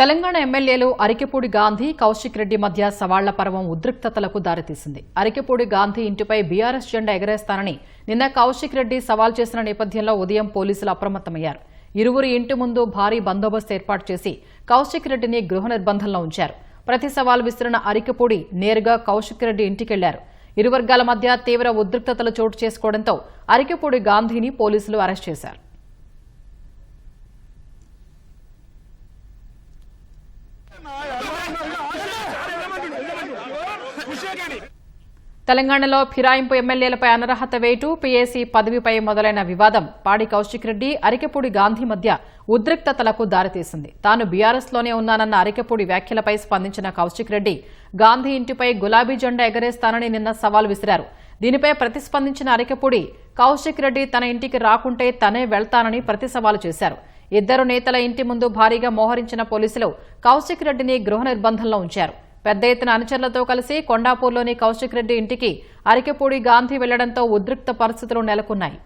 తెలంగాణ ఎమ్మెల్యేలు అరికెపూడి గాంధీ కౌశిక్ రెడ్డి మధ్య సవాళ్ళ పర్వం ఉద్రిక్తతలకు దారితీసింది. అరికెపూడి గాంధీ ఇంటిపై బీఆర్ఎస్ జెండా ఎగరేస్తానని నిన్న కౌశిక్ రెడ్డి సవాల్ చేసిన నేపథ్యంలో ఉదయం పోలీసులు అప్రమత్తమయ్యారు. ఇరువురి ఇంటి ముందు భారీ బందోబస్తు ఏర్పాటు చేసి కౌశిక్ రెడ్డిని గృహ నిర్బంధంలో ఉంచారు. ప్రతి సవాల్ విసిరిన అరికెపూడి నేరుగా కౌశిక్ రెడ్డి ఇంటికెళ్ళారు. ఇరు వర్గాల మధ్య తీవ్ర ఉద్రిక్తతలు చోటు చేసుకోవడంతో అరికెపూడి గాంధీని పోలీసులు అరెస్ట్ చేశారు. తెలంగాణలో ఫిరాయింపు ఎమ్మెల్యేలపై అనర్హత వేటు పీఏసీ పదవిపై మొదలైన వివాదం. పాడి కౌశిక్ రెడ్డి అరికెపూడి గాంధీ మధ్య ఉద్రిక్తతలకు దారితీసింది. తాను బీఆర్ఎస్లోనే ఉన్నానన్న అరికెపూడి వ్యాఖ్యలపై స్పందించిన కౌశిక్ రెడ్డి గాంధీ ఇంటిపై గులాబీ జెండా ఎగరేస్తానని నిన్న సవాల్ విసిరారు. దీనిపై ప్రతిస్పందించిన అరికెపూడి కౌశిక్ రెడ్డి తన ఇంటికి రాకుంటే తనే వెళ్తానని ప్రతి సవాలు చేశారు. ఇద్దరు నేతల ఇంటి ముందు భారీగా మోహరించిన పోలీసులు కౌశిక్ రెడ్డిని గృహ నిర్బంధంలో ఉంచారు పెద్ద ఎత్తున అనుచరులతో కలిసి కొండాపూర్లోని కౌశిక్ రెడ్డి ఇంటికి అరికెపూడి గాంధీ వెళ్ళడంతో ఉద్రిక్త పరిస్థితులు నెలకొన్నాయి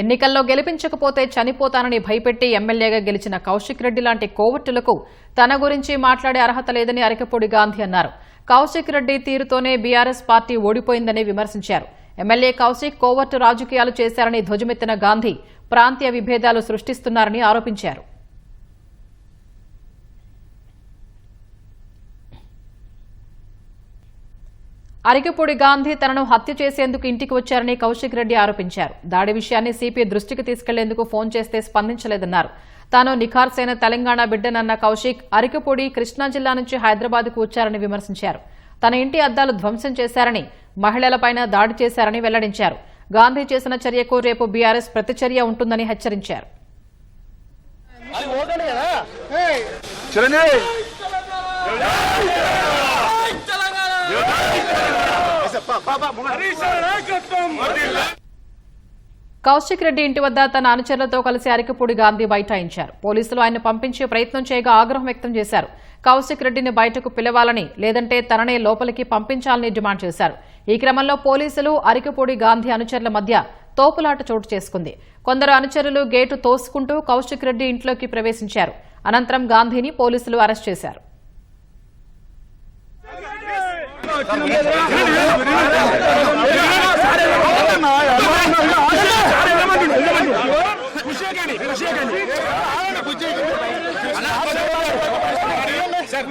ఎన్నికల్లో గెలిపించకపోతే చనిపోతానని భయపెట్టి ఎమ్మెల్యేగా గెలిచిన కౌశిక్ రెడ్డి లాంటి కోవట్టులకు తన గురించి మాట్లాడే అర్హత లేదని అరకపూడి గాంధీ అన్నారు. కౌశిక్ రెడ్డి తీరుతోనే బీఆర్ఎస్ పార్టీ ఓడిపోయిందని విమర్శించారు. ఎమ్మెల్యే కౌశిక్ కోవట్టు రాజకీయాలు చేశారని ధ్వజమెత్తిన గాంధీ ప్రాంతీయ విభేదాలు సృష్టిస్తున్నారని ఆరోపించారు. అరికెపూడి గాంధీ తనను హత్య చేసేందుకు ఇంటికి వచ్చారని కౌశిక్ రెడ్డి ఆరోపించారు. దాడి విషయాన్ని సిపి దృష్టికి తీసుకెళ్ళేందుకు ఫోన్ చేస్తే స్పందించలేదన్నారు. తాను నిఖార్సైన తెలంగాణ బిడ్డనన్న కౌశిక్ అరికెపూడి కృష్ణా జిల్లా నుంచి హైదరాబాద్కు వచ్చారని విమర్శించారు. తన ఇంటి అద్దాలు ధ్వంసం చేశారని మహిళలపైన దాడి చేశారని వెల్లడించారు. గాంధీ చేసిన చర్యకు రేపు బీఆర్ఎస్ ప్రతిచర్య ఉంటుందని హెచ్చరించారు. చిరంజీవి! కౌశిక్ రెడ్డి ఇంటి వద్ద తన అనుచరులతో కలిసి అరికపూడి గాంధీ బైఠాయించారు. పోలీసులు ఆయన పంపించే ప్రయత్నం చేయగా ఆగ్రహం వ్యక్తం చేశారు. కౌశిక్ రెడ్డిని బయటకు పిలవాలని లేదంటే తననే లోపలికి పంపించాలని డిమాండ్ చేశారు. ఈ క్రమంలో పోలీసులు అరికపూడి గాంధీ అనుచరుల మధ్య తోపులాట చోటు చేసుకుంది. కొందరు అనుచరులు గేటు తోసుకుంటూ కౌశిక్ రెడ్డి ఇంట్లోకి ప్రవేశించారు. అనంతరం గాంధీని పోలీసులు అరెస్ట్ చేశారు. సార్